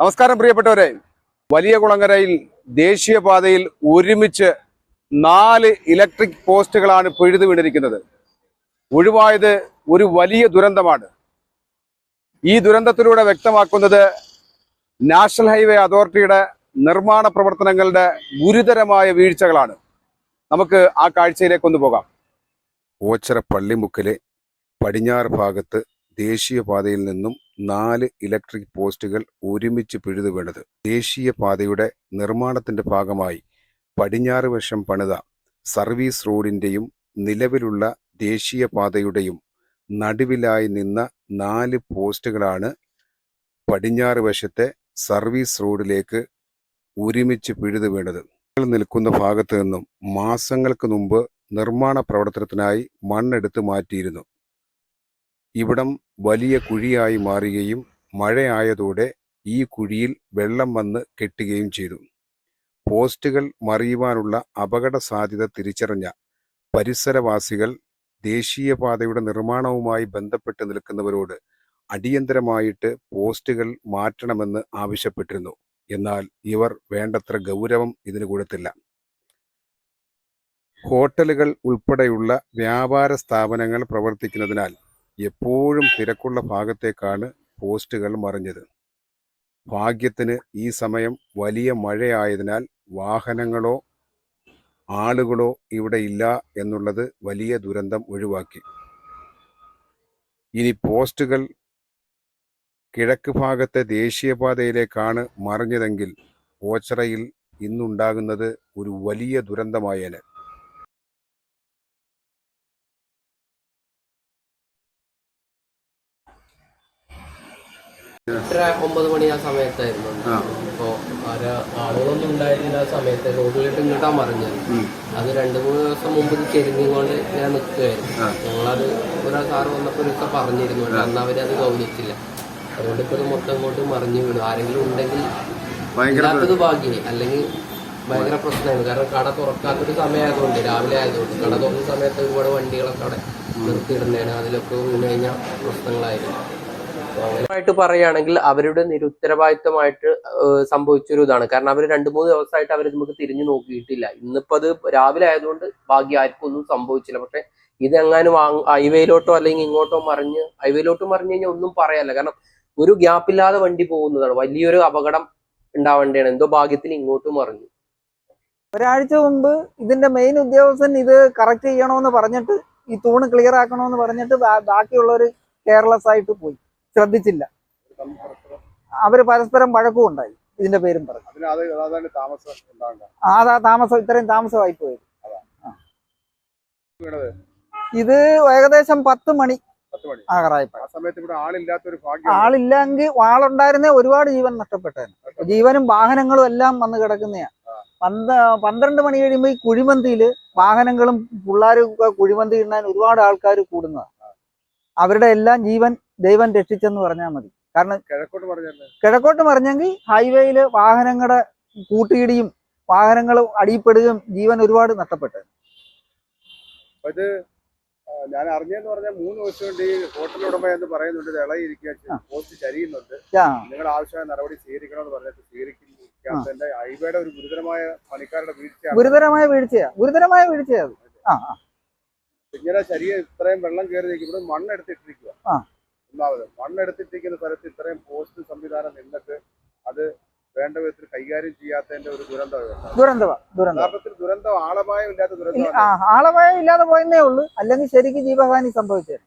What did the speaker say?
നമസ്കാരം പ്രിയപ്പെട്ടവരെ. വലിയ കുളങ്ങരയിൽ ദേശീയപാതയിൽ ഒരുമിച്ച് നാല് ഇലക്ട്രിക് പോസ്റ്റുകളാണ് പിഴുതു വീണിരിക്കുന്നത്. ഒഴിവായത് ഒരു വലിയ ദുരന്തമാണ്. ഈ ദുരന്തത്തിലൂടെ വ്യക്തമാക്കുന്നത് നാഷണൽ ഹൈവേ അതോറിറ്റിയുടെ നിർമ്മാണ പ്രവർത്തനങ്ങളുടെ ഗുരുതരമായ വീഴ്ചകളാണ്. നമുക്ക് ആ കാഴ്ചയിലേക്ക് ഒന്ന് പോകാം. ഓച്ചറ പള്ളിമുക്കിലെ പടിഞ്ഞാറ് ഭാഗത്ത് ദേശീയപാതയിൽ നിന്നും നാല് ഇലക്ട്രിക് പോസ്റ്റുകൾ ഒരുമിച്ച് പിഴുതു വീണത്. ദേശീയപാതയുടെ നിർമ്മാണത്തിന്റെ ഭാഗമായി പടിഞ്ഞാറ് വശം പണിത സർവീസ് റോഡിന്റെയും നിലവിലുള്ള ദേശീയപാതയുടെയും നടുവിലായി നിന്ന നാല് പോസ്റ്റുകളാണ് പടിഞ്ഞാറ് വശത്തെ സർവീസ് റോഡിലേക്ക് ഒരുമിച്ച് പിഴുതു വീണത്. നിൽക്കുന്ന ഭാഗത്തു നിന്നും മാസങ്ങൾക്ക് മുമ്പ് നിർമ്മാണ പ്രവർത്തനത്തിനായി മണ്ണെടുത്ത് മാറ്റിയിരുന്നു. ഇവിടം വലിയ കുഴിയായി മാറുകയും മഴയായതോടെ ഈ കുഴിയിൽ വെള്ളം വന്ന് കെട്ടുകയും ചെയ്തു. പോസ്റ്റുകൾ മറിയുവാനുള്ള അപകട സാധ്യത തിരിച്ചറിഞ്ഞ പരിസരവാസികൾ ദേശീയപാതയുടെ നിർമ്മാണവുമായി ബന്ധപ്പെട്ട് നിൽക്കുന്നവരോട് അടിയന്തരമായിട്ട് പോസ്റ്റുകൾ മാറ്റണമെന്ന് ആവശ്യപ്പെട്ടിരുന്നു. എന്നാൽ ഇവർ വേണ്ടത്ര ഗൗരവം ഇതിന് കൊടുത്തില്ല. ഹോട്ടലുകൾ ഉൾപ്പെടെയുള്ള വ്യാപാര സ്ഥാപനങ്ങൾ പ്രവർത്തിക്കുന്നതിനാൽ എപ്പോഴും തിരക്കുള്ള ഭാഗത്തേക്കാണ് പോസ്റ്റുകൾ മറിഞ്ഞത്. ഭാഗ്യത്തിന് ഈ സമയം വലിയ മഴയായതിനാൽ വാഹനങ്ങളോ ആളുകളോ ഇവിടെ ഇല്ല എന്നുള്ളത് വലിയ ദുരന്തം ഒഴിവാക്കി. ഇനി പോസ്റ്റുകൾ കിഴക്ക് ഭാഗത്തെ ദേശീയപാതയിലേക്കാണ് മറിഞ്ഞതെങ്കിൽ ഓച്ചറയിൽ ഇന്നുണ്ടാകുന്നത് ഒരു വലിയ ദുരന്തമായേനെ. എട്ടര ഒമ്പത് മണി ആ സമയത്തായിരുന്നു. അപ്പോ ആരാ ആളുകളൊന്നും ഉണ്ടായിരുന്നില്ല ആ സമയത്ത്. റോഡിലിട്ട് ഇങ്ങോട്ടാ മറിഞ്ഞത്. അത് രണ്ടു മൂന്ന് ദിവസം മുമ്പ് ചെരിഞ്ഞുകൊണ്ട് ഞാൻ നിൽക്കുകയായിരുന്നു ഞങ്ങളത് ഒരാ സാറ് വന്നപ്പോൾ ഒരു ദിവസം പറഞ്ഞിരുന്നു അന്ന് അവരത് ഗൗനിച്ചില്ല. അതുകൊണ്ട് ഇപ്പോൾ ഇത് മൊത്തം ഇങ്ങോട്ട് മറിഞ്ഞു വീണു. ആരെങ്കിലും ഉണ്ടെങ്കിൽ ഇല്ലാത്തത് ഭാഗ്യമായി അല്ലെങ്കിൽ ഭയങ്കര പ്രശ്നമാണ്. കാരണം കട തുറക്കാത്തൊരു സമയമായതുകൊണ്ട് രാവിലെ ആയതുകൊണ്ട്. കട തുറക്കുന്ന സമയത്ത് ഒരുപാട് വണ്ടികളൊക്കെ അവിടെ നിർത്തിയിടുന്നതാണ്. അതിലൊക്കെ വീണ് കഴിഞ്ഞാൽ പ്രശ്നങ്ങളായിരുന്നു ആയിട്ട് പറയുകയാണെങ്കിൽ അവരുടെ നിരുത്തരവാദിത്തമായിട്ട് സംഭവിച്ചൊരു ഇതാണ് കാരണം അവർ രണ്ട് മൂന്ന് ദിവസമായിട്ട് അവർ നമുക്ക് തിരിഞ്ഞു നോക്കിയിട്ടില്ല. ഇന്നിപ്പോ അത് രാവിലെ ആയതുകൊണ്ട് ഭാഗ്യം ആർക്കും ഒന്നും സംഭവിച്ചില്ല. പക്ഷെ ഇതെങ്ങാനും ഹൈവേയിലോട്ടോ അല്ലെങ്കിൽ ഇങ്ങോട്ടോ മറിഞ്ഞ് ഹൈവേയിലോട്ട് മറിഞ്ഞു കഴിഞ്ഞാൽ ഒന്നും പറയാല്ല കാരണം ഒരു ഗ്യാപ്പില്ലാതെ വണ്ടി പോകുന്നതാണ്. വലിയൊരു അപകടം ഉണ്ടാവേണ്ടതാണ്. എന്തോ ഭാഗ്യത്തിൽ ഇങ്ങോട്ട് മറിഞ്ഞു. ഒരാഴ്ച മുമ്പ് ഇതിന്റെ മെയിൻ ഉദ്യോഗസ്ഥൻ ഇത് കറക്റ്റ് ചെയ്യണമെന്ന് പറഞ്ഞിട്ട് ഈ തൂണ് ക്ലിയർ ആക്കണമെന്ന് പറഞ്ഞിട്ട് ബാക്കിയുള്ളവർ കെയർലെസ് ആയിട്ട് പോയി. ശ്രദ്ധിച്ചില്ല. അവർ പരസ്പരം വഴക്കും ഉണ്ടായി. ഇതിന്റെ പേരും പറഞ്ഞു. അതാ താമസം ഇത്രയും താമസമായി പോയത്. ഇത് ഏകദേശം പത്ത് മണി ആളില്ലെങ്കിൽ ആളുണ്ടായിരുന്നേ ഒരുപാട് ജീവൻ നഷ്ടപ്പെട്ടേനെ. ജീവനും വാഹനങ്ങളും എല്ലാം വന്ന് കിടക്കുന്നയാ. പന്ത പന്ത്രണ്ട് മണി കഴിയുമ്പോൾ ഈ കുഴിമന്തിയിൽ വാഹനങ്ങളും പിള്ളേരും കുഴിമന്തി ഇടാൻ ഒരുപാട് ആൾക്കാർ കൂടുന്നതാണ് അവരുടെ എല്ലാം ജീവൻ ദൈവം രക്ഷിച്ചെന്ന് പറഞ്ഞാൽ മതി. കാരണം കിഴക്കോട്ട് പറഞ്ഞല്ലേ? കിഴക്കോട്ട് പറഞ്ഞെങ്കിൽ ഹൈവേയിൽ വാഹനങ്ങളുടെ കൂട്ടിയിടിയും വാഹനങ്ങൾ അടിയപ്പെടുകയും ജീവൻ ഒരുപാട് നഷ്ടപ്പെട്ടു. ഇത് ഞാൻ അറിഞ്ഞെന്ന് പറഞ്ഞാൽ മൂന്ന് ദിവസം കൊണ്ട് ഈ ഹോട്ടൽ ഉടമ എന്ന് പറയുന്നുണ്ട് ഇളയിരിക്കുക പോസ്റ്റ് ചരിയുന്നുണ്ട്. നിങ്ങൾ ആവശ്യമായ നടപടി സ്വീകരിക്കണമെന്ന് പറഞ്ഞിട്ട് സ്വീകരിക്കുന്നു ഹൈവേയുടെ ഒരു ഗുരുതരമായ പണിക്കാരുടെ വീഴ്ചയാണ്. ഗുരുതരമായ വീഴ്ചയാ. ഗുരുതരമായ വീഴ്ചയാ അത്. ഇങ്ങനെ ശരീരം ഇത്രയും വെള്ളം കയറി നിൽക്കുമ്പോൾ മണ്ണെടുത്തിട്ടിരിക്കുക. ഒന്നാമത് മണ്ണെടുത്തിട്ടിരിക്കുന്ന സ്ഥലത്ത് ഇത്രയും പോസ്റ്റ് സംവിധാനം നിന്നിട്ട് അത് വേണ്ട വിധത്തിൽ കൈകാര്യം ചെയ്യാത്തതിന്റെ ഒരു ദുരന്തമാണ് ദുരന്തമാ ദുരന്തം യഥാർത്ഥത്തിൽ ദുരന്തം ആളപായം ഇല്ലാത്ത ഇല്ല, ദുരന്തമാണ് ആളപായം ഇല്ലാതെ പോയെന്നേ ഉള്ളൂ. അല്ലെങ്കിൽ ശരിക്കും ജീവഹാനി സംഭവിച്ചത്